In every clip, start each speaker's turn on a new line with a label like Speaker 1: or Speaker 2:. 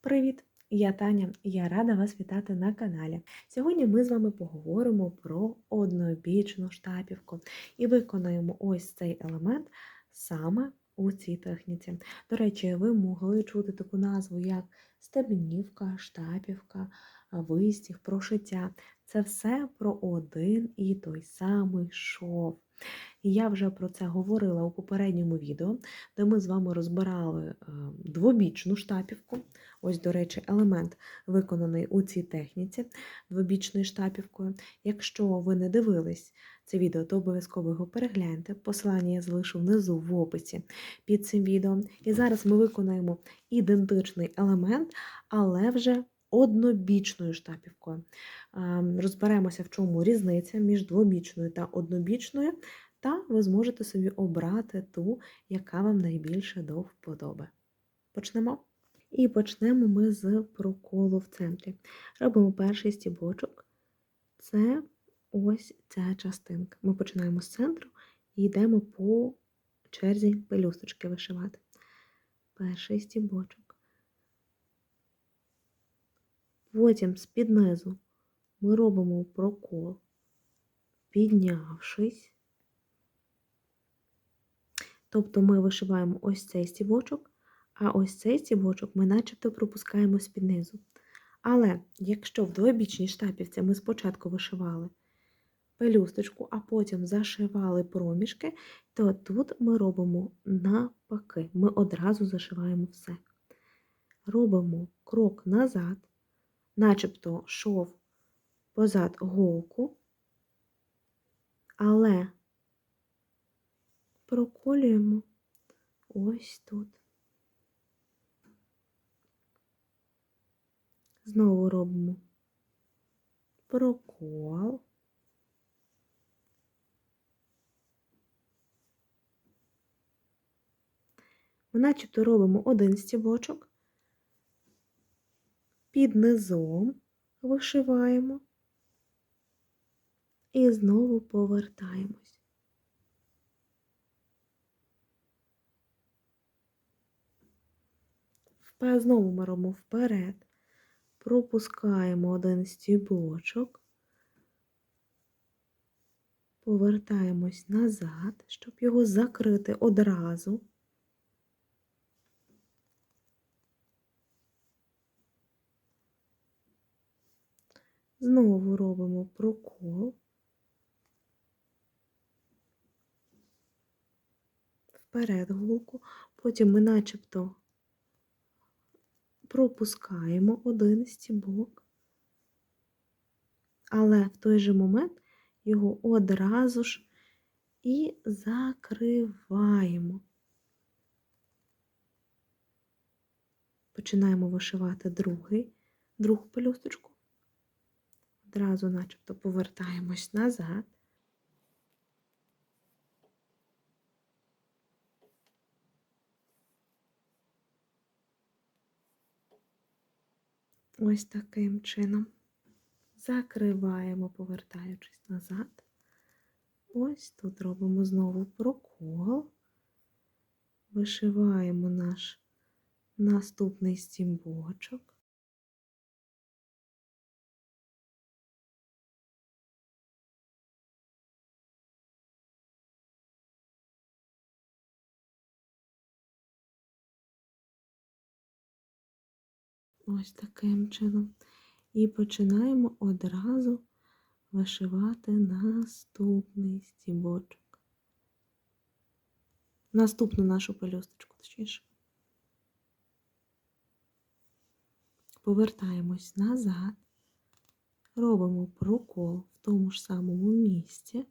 Speaker 1: Привіт! Я Таня, я рада вас вітати на каналі. Сьогодні ми з вами поговоримо про однобічну штапівку і виконаємо ось цей елемент саме у цій техніці. До речі, ви могли чути таку назву, як стебнівка, штапівка, вистіг, прошиття. Це все про один і той самий шов. Я вже про це говорила у попередньому відео, де ми з вами розбирали е, двобічну штапівку. Ось, до речі, елемент виконаний у цій техніці двобічною штапівкою. Якщо ви не дивились це відео, то обов'язково його перегляньте. Посилання я залишу внизу в описі під цим відео. І зараз ми виконаємо ідентичний елемент, але вже однобічною штапівкою. Ем, розберемося, в чому різниця між двобічною та однобічною, та ви зможете собі обрати ту, яка вам найбільше до вподоби. Почнемо. І почнемо ми з проколу в центрі. Робимо перший стібочок. Це ось ця частинка. Ми починаємо з центру і йдемо по черзі пелюсточки вишивати. Перший стібочок. Потім з-під низу ми робимо прокол, піднявшись. Тобто ми вишиваємо ось цей стібочок, а ось цей стібочок ми начебто пропускаємо з-під низу. Але якщо в двобічній штапівці ми спочатку вишивали пелюсточку, а потім зашивали проміжки, то тут ми робимо навпаки, ми одразу зашиваємо все. Робимо крок назад, начебто шов позад голку, але проколюємо ось тут. Знову робимо прокол. Ми начебто робимо один стібочок, під низом вишиваємо і знову повертаємось. Знову ми робимо вперед, пропускаємо один стібочок, повертаємось назад, щоб його закрити одразу. Знову робимо прокол, вперед голку, потім ми начебто пропускаємо один стібок, але в той же момент його одразу ж і закриваємо. Починаємо вишивати другий, другу пелюсточку. Одразу начебто повертаємось назад. Ось таким чином. Закриваємо, повертаючись назад. Ось тут робимо знову прокол, вишиваємо наш наступний стімбочок. Ось таким чином. І починаємо одразу вишивати наступний стібочок. Наступну нашу пелюсточку, точніше. Повертаємось назад, робимо прокол в тому ж самому місці.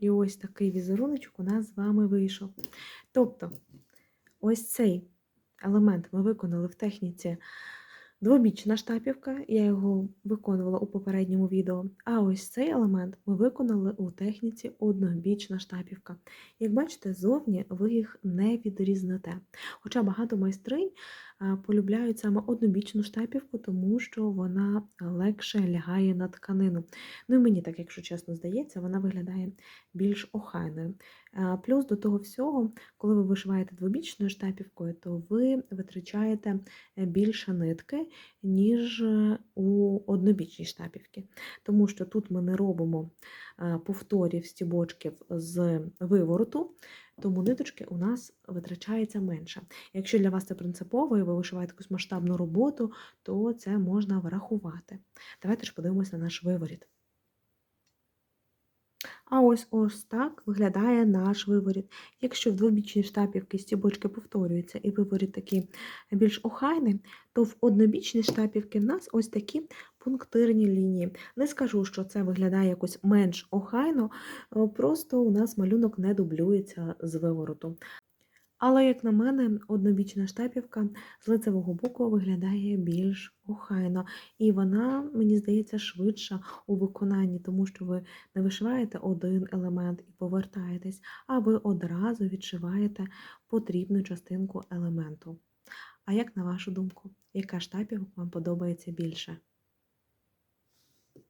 Speaker 1: І ось такий візеруночок у нас з вами вийшов. Тобто, ось цей елемент ми виконали в техніці двобічна штапівка, я його виконувала у попередньому відео. А ось цей елемент ми виконали у техніці однобічна штапівка. Як бачите, зовні ви їх не відрізните. Хоча багато майстринь полюбляють саме однобічну штапівку, тому що вона легше лягає на тканину. Ну і мені так, якщо чесно здається, вона виглядає більш охайною. Плюс до того всього, коли ви вишиваєте двобічною штапівкою, то ви витрачаєте е, більше нитки, ніж е, у однобічній штапівці. Тому що тут ми не робимо повторів стібочків з вивороту, тому ниточки у нас витрачається менше. Якщо для вас це принципово і ви вишиваєте якусь масштабну роботу, то це можна врахувати. Давайте ж подивимося на наш виворіт. А ось ось так виглядає наш виворіт. Якщо в двобічній штапівці стібочки повторюються і виворіт такий більш охайний, то в однобічній штапівці в нас ось такі пунктирні лінії. Не скажу, що це виглядає якось менш охайно, просто у нас малюнок не дублюється з вивороту. Але, як на мене, однобічна штапівка з лицевого боку виглядає більш охайно, і вона, мені здається, швидша у виконанні, тому що ви не вишиваєте один елемент і повертаєтесь, а ви одразу відшиваєте потрібну частинку елементу. А як на вашу думку, яка штапівка вам подобається більше?